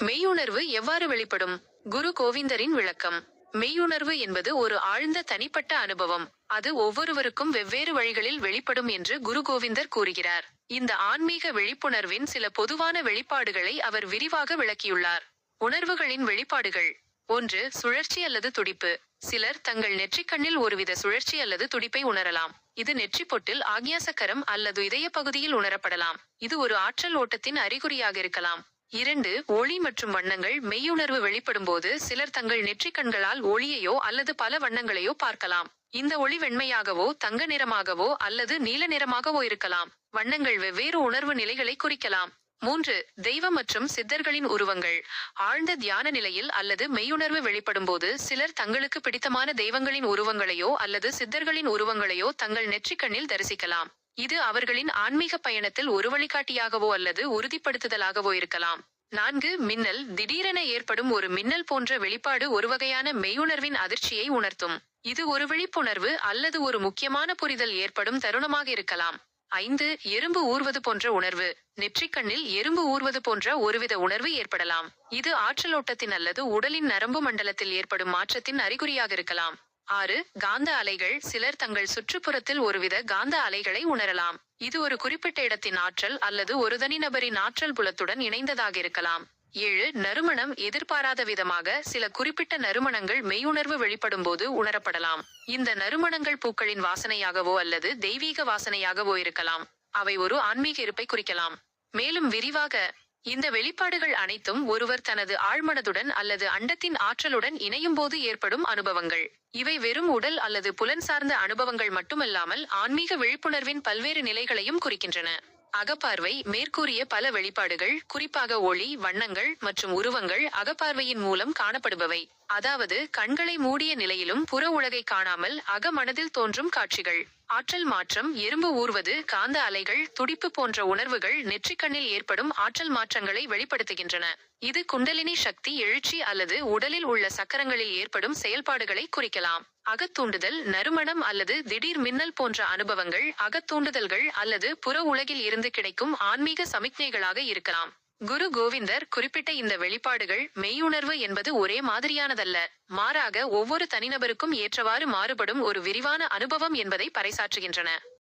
மெய்யுணர்வு எவ்வாறு வெளிப்படும்? குரு கோவிந்தரின் விளக்கம். மெய்யுணர்வு என்பது ஒரு ஆழ்ந்த தனிப்பட்ட அனுபவம். அது ஒவ்வொருவருக்கும் வெவ்வேறு வழிகளில் வெளிப்படும் என்று குரு கோவிந்தர் கூறுகிறார். இந்த ஆன்மீக விழிப்புணர்வின் சில பொதுவான வெளிப்பாடுகளை அவர் விரிவாக விளக்கியுள்ளார். உணர்வுகளின் வெளிப்பாடுகள். ஒன்று சுழற்சி அல்லது துடிப்பு. சிலர் தங்கள் நெற்றிக்கண்ணில் ஒருவித சுழற்சி அல்லது துடிப்பை உணரலாம். இது நெற்றி பொட்டில் ஆக்ஞாசக்கரம் அல்லது இதய பகுதியில் உணரப்படலாம். இது ஒரு ஆற்றல் ஓட்டத்தின் அறிகுறியாக இருக்கலாம். இரண்டு ஒளி மற்றும் வண்ணங்கள் மெய்யுணர்வு வெளிப்படும்போது சிலர் தங்கள் நெற்றிக் கண்களால் ஒளியையோ அல்லது பல வண்ணங்களையோ பார்க்கலாம். இந்த ஒளி வெண்மையாகவோ தங்க நிறமாகவோ அல்லது நீல நிறமாகவோ இருக்கலாம். வண்ணங்கள் வெவ்வேறு உணர்வு நிலைகளை குறிக்கலாம். மூன்று தெய்வம் மற்றும் சித்தர்களின் உருவங்கள். ஆழ்ந்த தியான நிலையில் அல்லது மெய்யுணர்வு வெளிப்படும்போது சிலர் தங்களுக்கு பிடித்தமான தெய்வங்களின் உருவங்களையோ அல்லது சித்தர்களின் உருவங்களையோ தங்கள் நெற்றிக்கண்ணில் தரிசிக்கலாம். இது அவர்களின் ஆன்மீக பயணத்தில் ஒரு வழிகாட்டியாகவோ அல்லது உறுதிப்படுத்துதலாகவோ இருக்கலாம். நான்கு மின்னல். திடீரென ஏற்படும் ஒரு மின்னல் போன்ற வெளிப்பாடு ஒரு வகையான மெய்யுணர்வின் அதிர்ச்சியை உணர்த்தும். இது ஒரு விழிப்புணர்வு அல்லது ஒரு முக்கியமான புரிதல் ஏற்படும் தருணமாக இருக்கலாம். ஐந்து எறும்பு ஊர்வது போன்ற உணர்வு. நெற்றிக்கண்ணில் எறும்பு ஊர்வது போன்ற ஒருவித உணர்வு ஏற்படலாம். இது ஆற்றலோட்டத்தின் அல்லது உடலின் நரம்பு மண்டலத்தில் ஏற்படும் மாற்றத்தின் அறிகுறியாக இருக்கலாம். ஆறு காந்த அலைகள் சிலர் தங்கள் சுற்றுப்புறத்தில் ஒருவித காந்த அலைகளை உணரலாம். இது ஒரு குறிப்பிட்ட இடத்தின் ஆற்றல் அல்லது ஒரு தனிநபரின் ஆற்றல் புலத்துடன் இணைந்ததாக இருக்கலாம். ஏழு நறுமணம் எதிர்பாராத விதமாக சில குறிப்பிட்ட நறுமணங்கள் மெய்யுணர்வு வெளிப்படும் போது உணரப்படலாம். இந்த நறுமணங்கள் பூக்களின் வாசனையாகவோ அல்லது தெய்வீக வாசனையாகவோ இருக்கலாம். அவை ஒரு ஆன்மீக இருப்பை குறிக்கலாம். மேலும் விரிவாக இந்த வெளிப்பாடுகள் அனைத்தும் ஒருவர் தனது ஆழ்மனதுடன் அல்லது அண்டத்தின் ஆற்றலுடன் இணையும் போது ஏற்படும் அனுபவங்கள். இவை வெறும் உடல் அல்லது புலன் சார்ந்த அனுபவங்கள் மட்டுமல்லாமல் ஆன்மீக விழிப்புணர்வின் பல்வேறு நிலைகளையும் குறிக்கின்றன. அகப்பார்வை மேற்கூறிய பல வெளிப்பாடுகள் குறிப்பாக ஒளி வண்ணங்கள் மற்றும் உருவங்கள் அகப்பார்வையின் மூலம் காணப்படுபவை. அதாவது கண்களை மூடிய நிலையிலும் புற உலகை காணாமல் அகமனதில் தோன்றும் காட்சிகள். ஆற்றல் மாற்றம் எறும்பு ஊர்வது காந்த அலைகள் துடிப்பு போன்ற உணர்வுகள் நெற்றிக்கண்ணில் ஏற்படும் ஆற்றல் மாற்றங்களை வெளிப்படுத்துகின்றன. இது குண்டலினி சக்தி எழுச்சி அல்லது உடலில் உள்ள சக்கரங்களில் ஏற்படும் செயல்பாடுகளை குறிக்கலாம். அகத்தூண்டுதல் நறுமணம் அல்லது திடீர் மின்னல் போன்ற அனுபவங்கள் அகத்தூண்டுதல்கள் அல்லது புற உலகில் இருந்து கிடைக்கும் ஆன்மீக சமிக்ஞைகளாக இருக்கலாம். குரு கோவிந்தர் குறிப்பிட்ட இந்த வெளிப்பாடுகள் மெய்யுணர்வு என்பது ஒரே மாதிரியானதல்ல. மாறாக ஒவ்வொரு தனிநபருக்கும் ஏற்றவாறு மாறுபடும் ஒரு விரிவான அனுபவம் என்பதை பறைசாற்றுகின்றன.